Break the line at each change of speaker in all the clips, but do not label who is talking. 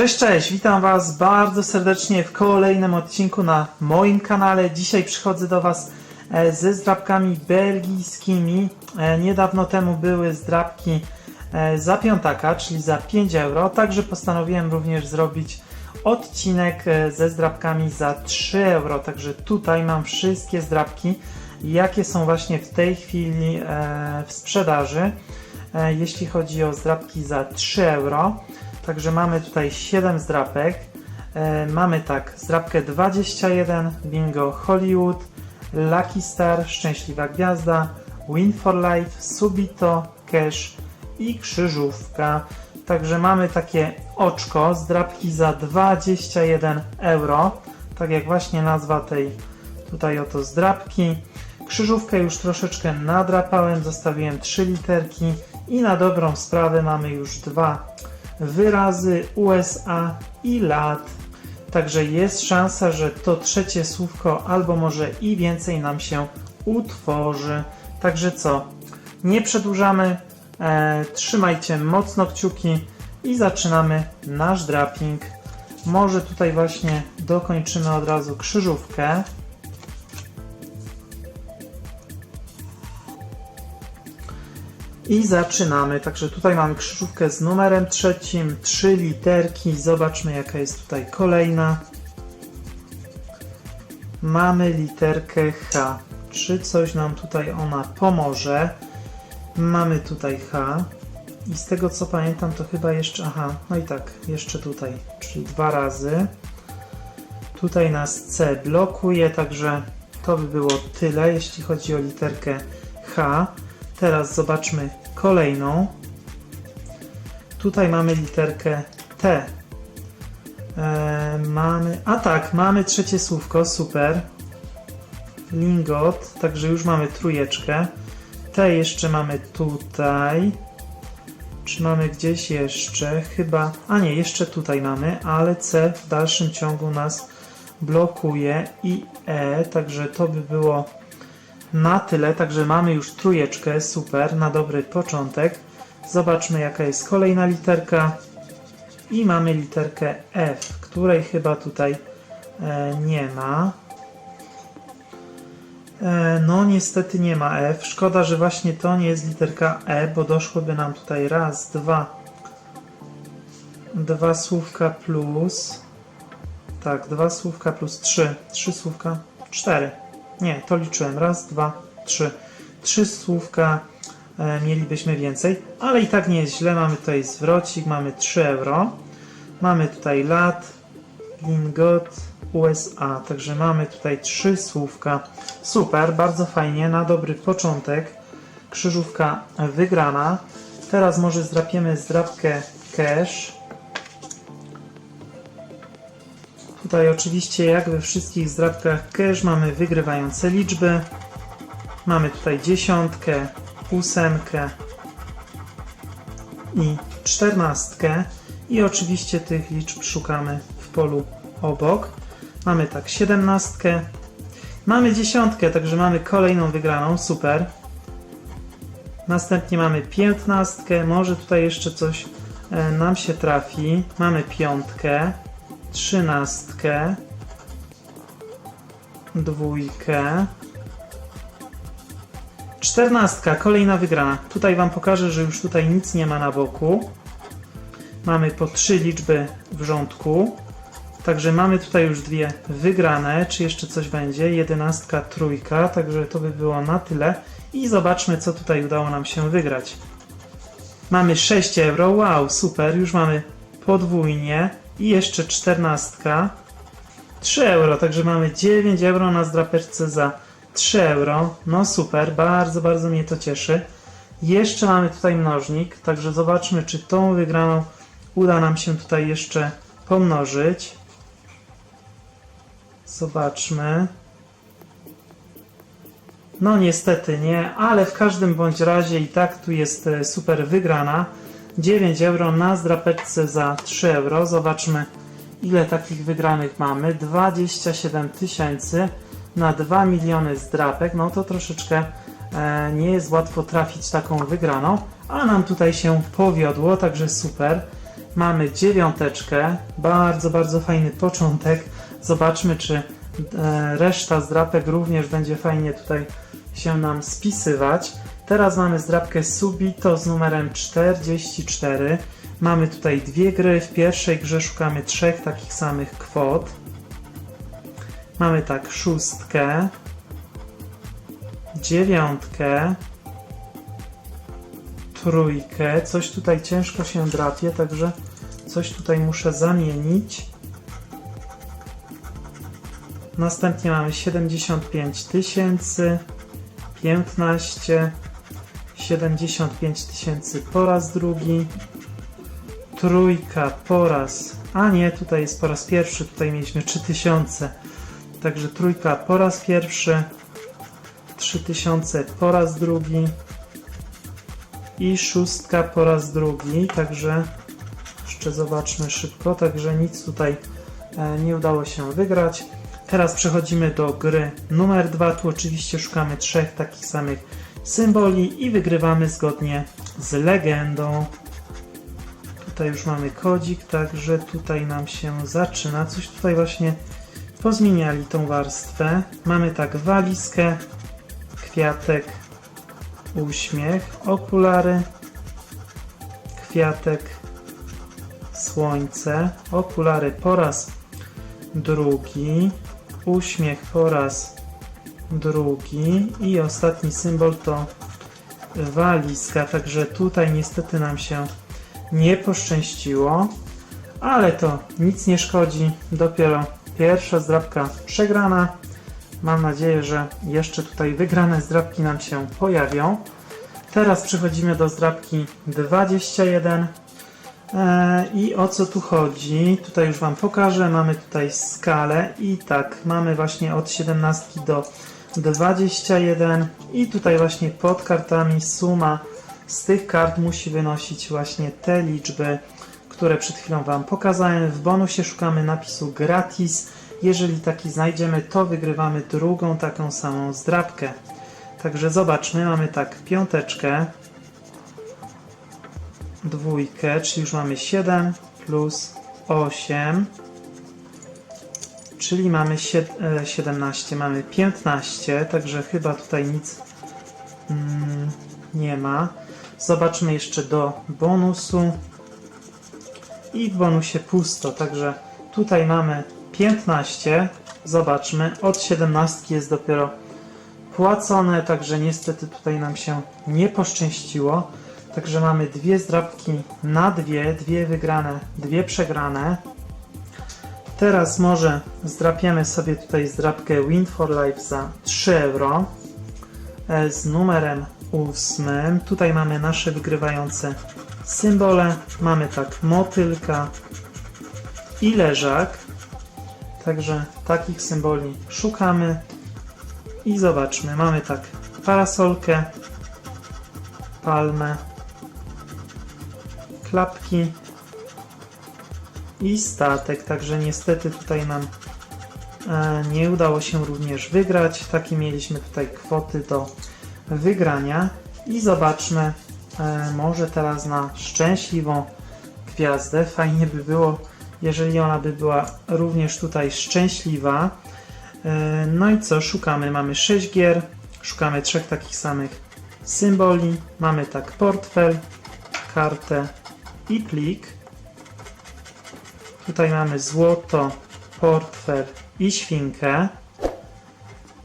Cześć, cześć, witam Was bardzo serdecznie w kolejnym odcinku na moim kanale. Dzisiaj przychodzę do Was e, ze zdrabkami belgijskimi. E, Niedawno temu były zdrabki e, za piątaka, czyli za 5 euro. Także postanowiłem również zrobić odcinek ze zdrabkami za 3 euro. Także tutaj mam wszystkie zdrabki, jakie są właśnie w tej chwili w sprzedaży. Jeśli chodzi o zdrabki za 3 euro. Także mamy tutaj 7 zdrapek. E, mamy tak, zdrapkę 21, Bingo Hollywood, Lucky Star, Szczęśliwa Gwiazda, Win for Life, Subito, Cash i Krzyżówka. Także mamy takie oczko, zdrapki za 21 euro. Tak jak właśnie nazwa tej tutaj oto zdrapki. Krzyżówkę już troszeczkę nadrapałem, zostawiłem 3 literki i na dobrą sprawę mamy już dwa wyrazy USA i lat. Także jest szansa, że to trzecie słówko albo może i więcej nam się utworzy. Także co? Nie przedłużamy. E, trzymajcie mocno kciuki i zaczynamy nasz draping. Może tutaj właśnie dokończymy od razu krzyżówkę. I zaczynamy. Także tutaj mamy krzyżówkę z numerem trzecim, trzy literki. Zobaczmy, jaka jest tutaj kolejna. Mamy literkę H. Czy coś nam tutaj ona pomoże? Mamy tutaj H. I z tego co pamiętam, to chyba jeszcze. Aha, no i tak, jeszcze tutaj, czyli dwa razy. Tutaj nas C blokuje, także to by było tyle, jeśli chodzi o literkę H. Teraz zobaczmy kolejną. Tutaj mamy literkę T. E, mamy. A tak, mamy trzecie słówko, super. Lingot, także już mamy trójeczkę. T jeszcze mamy tutaj. Czy mamy gdzieś jeszcze? Chyba. A nie, jeszcze tutaj mamy, ale C w dalszym ciągu nas blokuje i E, także to by było na tyle, także mamy już trójeczkę, super, na dobry początek. Zobaczmy jaka jest kolejna literka. I mamy literkę F, której chyba tutaj e, nie ma. E, no niestety nie ma F. Szkoda, że właśnie to nie jest literka E, bo doszłoby nam tutaj raz, dwa, dwa słówka plus. Tak, dwa słówka plus trzy. Trzy słówka, cztery. Nie, to liczyłem. Raz, dwa, trzy. Trzy słówka e, mielibyśmy więcej, ale i tak nie jest źle. Mamy tutaj zwrocik, mamy 3 euro. Mamy tutaj lat, lingot, USA. Także mamy tutaj trzy słówka. Super, bardzo fajnie, na dobry początek. Krzyżówka wygrana. Teraz może zdrapiemy zdrapkę cash. Tutaj oczywiście jak we wszystkich zdrabkach cash mamy wygrywające liczby. Mamy tutaj dziesiątkę, ósemkę i czternastkę. I oczywiście tych liczb szukamy w polu obok. Mamy tak siedemnastkę. Mamy dziesiątkę, także mamy kolejną wygraną, super. Następnie mamy piętnastkę, może tutaj jeszcze coś e, nam się trafi. Mamy piątkę, trzynastkę, dwójkę, czternastka, kolejna wygrana. Tutaj Wam pokażę, że już tutaj nic nie ma na boku. Mamy po trzy liczby w rządku. Także mamy tutaj już dwie wygrane. Czy jeszcze coś będzie? Jedenastka, trójka. Także to by było na tyle. I zobaczmy, co tutaj udało nam się wygrać. Mamy 6 euro. Wow, super. Już mamy podwójnie. I jeszcze 14. 3 euro. Także mamy 9 euro na zdrapeczce za 3 euro. No super. Bardzo, bardzo mnie to cieszy. Jeszcze mamy tutaj mnożnik. Także zobaczmy, czy tą wygraną uda nam się tutaj jeszcze pomnożyć. Zobaczmy. No niestety nie, ale w każdym bądź razie i tak tu jest e, super wygrana. 9 euro na zdrapeczce za 3 euro. Zobaczmy ile takich wygranych mamy. 27 tysięcy na 2 miliony zdrapek. No to troszeczkę e, nie jest łatwo trafić taką wygraną, a nam tutaj się powiodło, także super. mamy dziewiąteczkę. Bardzo, bardzo fajny początek. Zobaczmy, czy e, reszta zdrapek również będzie fajnie tutaj się nam spisywać. Teraz mamy zdrapkę Subito z numerem 44. Mamy tutaj dwie gry. W pierwszej grze szukamy trzech takich samych kwot. Mamy tak szóstkę, dziewiątkę, trójkę. Coś tutaj ciężko się drapie, także coś tutaj muszę zamienić. Następnie mamy 75 tysięcy, 15, 75 tysięcy po raz drugi, trójka po raz, a nie, tutaj jest po raz pierwszy, tutaj mieliśmy 3000, także trójka po raz pierwszy, 3000 po raz drugi i szóstka po raz drugi, także jeszcze zobaczmy szybko, także nic tutaj e, nie udało się wygrać. Teraz przechodzimy do gry numer dwa. Tu oczywiście szukamy trzech takich samych symboli i wygrywamy zgodnie z legendą. Tutaj już mamy kodzik, także tutaj nam się zaczyna. Coś tutaj właśnie pozmieniali tą warstwę. Mamy tak walizkę, kwiatek, uśmiech, okulary, kwiatek, słońce, okulary po raz drugi, uśmiech po raz drugi i ostatni symbol to walizka, także tutaj niestety nam się nie poszczęściło, ale to nic nie szkodzi, dopiero pierwsza zdrabka przegrana. Mam nadzieję, że jeszcze tutaj wygrane zdrabki nam się pojawią. Teraz przechodzimy do zdrabki 21. E, I o co tu chodzi? Tutaj już Wam pokażę. Mamy tutaj skalę i tak, mamy właśnie od 17 do 21 i tutaj właśnie pod kartami suma z tych kart musi wynosić właśnie te liczby, które przed chwilą Wam pokazałem. W bonusie szukamy napisu gratis. Jeżeli taki znajdziemy, to wygrywamy drugą taką samą zdrabkę. Także zobaczmy, mamy tak piąteczkę, dwójkę, czyli już mamy 7 plus 8, czyli mamy sied- e, 17, mamy 15, także chyba tutaj nic mm, nie ma. Zobaczmy jeszcze do bonusu i w bonusie pusto, także tutaj mamy 15, zobaczmy, od 17 jest dopiero płacone, także niestety tutaj nam się nie poszczęściło. Także mamy dwie zdrabki na dwie, dwie wygrane, dwie przegrane. Teraz może zdrapiemy sobie tutaj zdrabkę Win for Life za 3 euro e, z numerem 8. Tutaj mamy nasze wygrywające symbole. Mamy tak motylka i leżak. Także takich symboli szukamy i zobaczmy. Mamy tak parasolkę, palmę, klapki i statek, także niestety tutaj nam e, nie udało się również wygrać. Takie mieliśmy tutaj kwoty do wygrania i zobaczmy e, może teraz na szczęśliwą gwiazdę. Fajnie by było, jeżeli ona by była również tutaj szczęśliwa. E, no i co, szukamy, mamy 6 gier, szukamy trzech takich samych symboli, mamy tak portfel, kartę i plik. Tutaj mamy złoto, portfel i świnkę.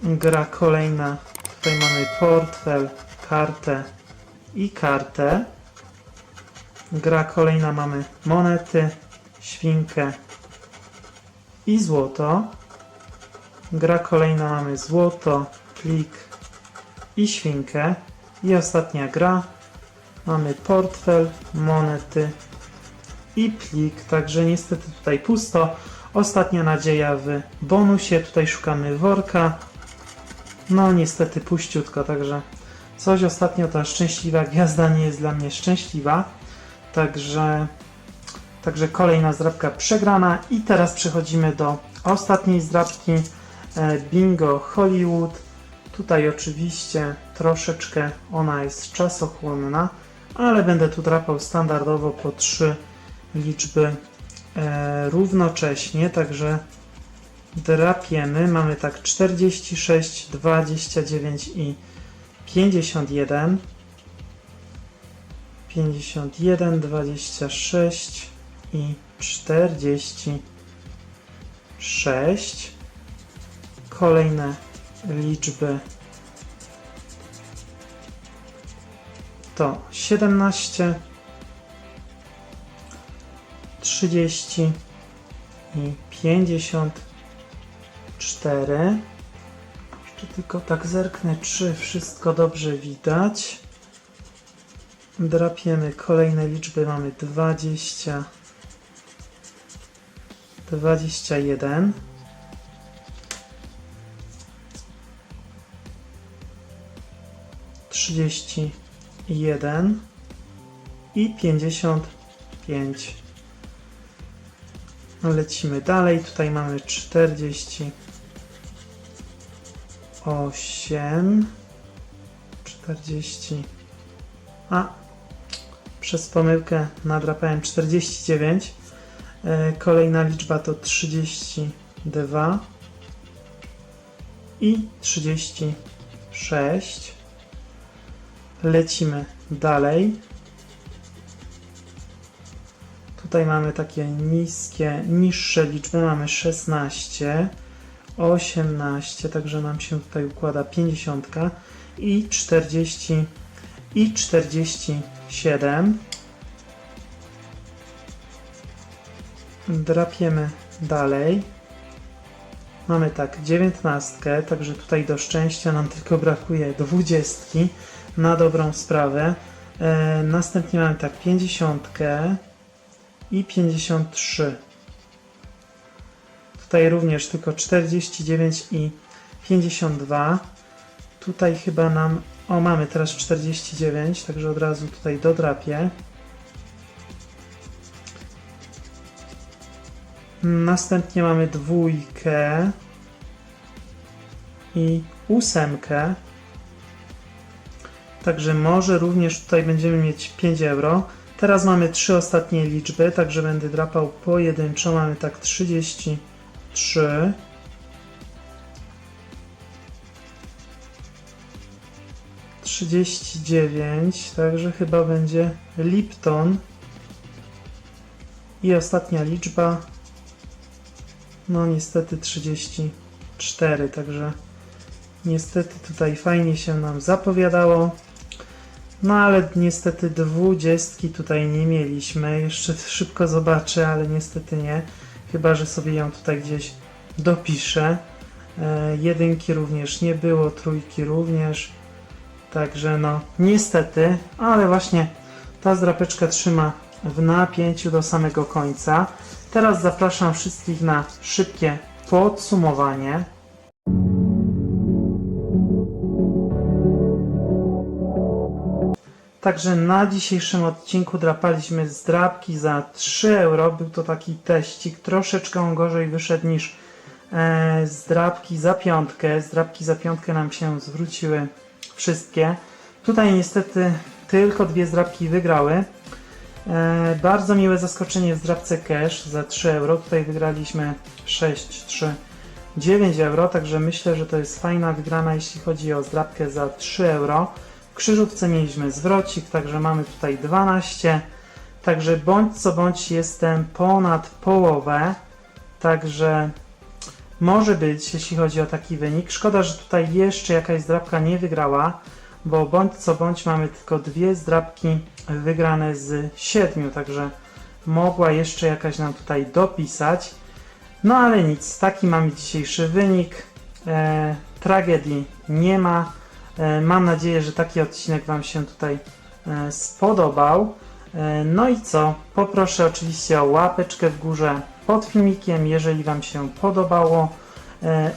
Gra kolejna. Tutaj mamy portfel, kartę i kartę. Gra kolejna mamy monety, świnkę i złoto. Gra kolejna mamy złoto, plik i świnkę. I ostatnia gra mamy portfel, monety i plik, także niestety tutaj pusto. Ostatnia nadzieja w bonusie, tutaj szukamy worka. No niestety puściutko, także coś ostatnio ta szczęśliwa gwiazda nie jest dla mnie szczęśliwa. Także, także kolejna zdrabka przegrana i teraz przechodzimy do ostatniej zdrabki e, Bingo Hollywood. Tutaj oczywiście troszeczkę ona jest czasochłonna ale będę tu drapał standardowo po 3 liczby e, równocześnie, także drapiemy. Mamy tak 46, 29 i 51. 51, 26 i 46. Kolejne liczby to 17, 30 i 54. Jeszcze tylko tak zerknę, czy wszystko dobrze widać. Drapiemy kolejne liczby. Mamy 20, 21. Trzydzieści jeden i pięćdziesiąt pięć. Lecimy dalej. Tutaj mamy czterdzieści osiem, czterdzieści. A przez pomyłkę nadrapałem 49. E, Kolejna liczba to 32 i 36. Lecimy dalej. Tutaj mamy takie niskie, niższe liczby. Mamy 16, 18, także nam się tutaj układa 50 i 40 i 47. Drapiemy dalej. Mamy tak 19, także tutaj do szczęścia nam tylko brakuje 20 na dobrą sprawę. E, następnie mamy tak 50 i 53. Tutaj również tylko 49 i 52. Tutaj chyba nam. O, mamy teraz 49, także od razu tutaj dodrapię. Następnie mamy dwójkę i ósemkę. Także może również tutaj będziemy mieć 5 euro. Teraz mamy trzy ostatnie liczby, także będę drapał pojedynczo. Mamy tak 33. Trzydzieści dziewięć, także chyba będzie Lipton. I ostatnia liczba, no niestety 34, także niestety tutaj fajnie się nam zapowiadało. No ale niestety dwudziestki tutaj nie mieliśmy. Jeszcze szybko zobaczę, ale niestety nie. Chyba, że sobie ją tutaj gdzieś dopiszę. E, jedynki również nie było, trójki również. Także no, niestety, ale właśnie ta zdrapeczka trzyma w napięciu do samego końca. Teraz zapraszam wszystkich na szybkie podsumowanie. Także na dzisiejszym odcinku drapaliśmy zdrapki za 3 euro. Był to taki teścik, troszeczkę gorzej wyszedł niż e, zdrapki za piątkę. Zdrapki za piątkę nam się zwróciły wszystkie. Tutaj niestety tylko dwie zdrapki wygrały. E, bardzo miłe zaskoczenie w zdrapce cash za 3 euro. Tutaj wygraliśmy 6, 3, 9 euro, także myślę, że to jest fajna wygrana, jeśli chodzi o zdrapkę za 3 euro. Krzyżówce mieliśmy zwrocik, także mamy tutaj 12. Także bądź co bądź jestem ponad połowę. Także może być, jeśli chodzi o taki wynik. Szkoda, że tutaj jeszcze jakaś zdrabka nie wygrała, bo bądź co bądź mamy tylko dwie zdrabki wygrane z siedmiu, także mogła jeszcze jakaś nam tutaj dopisać. No ale nic, taki mamy dzisiejszy wynik. E, tragedii nie ma. E, Mam nadzieję, że taki odcinek Wam się tutaj e, spodobał. E, No i co? Poproszę oczywiście o łapeczkę w górze pod filmikiem, jeżeli Wam się podobało,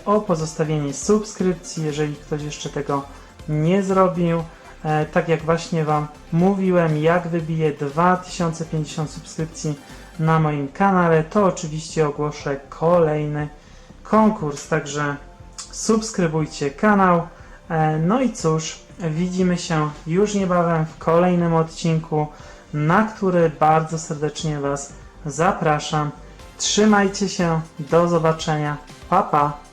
o pozostawienie subskrypcji, jeżeli ktoś jeszcze tego nie zrobił. Tak jak właśnie Wam mówiłem, jak wybiję 2050 subskrypcji na moim kanale, to oczywiście ogłoszę kolejny konkurs. Także subskrybujcie kanał. E, No i cóż, widzimy się już niebawem w kolejnym odcinku, na który bardzo serdecznie Was zapraszam. Trzymajcie się, do zobaczenia. Pa pa!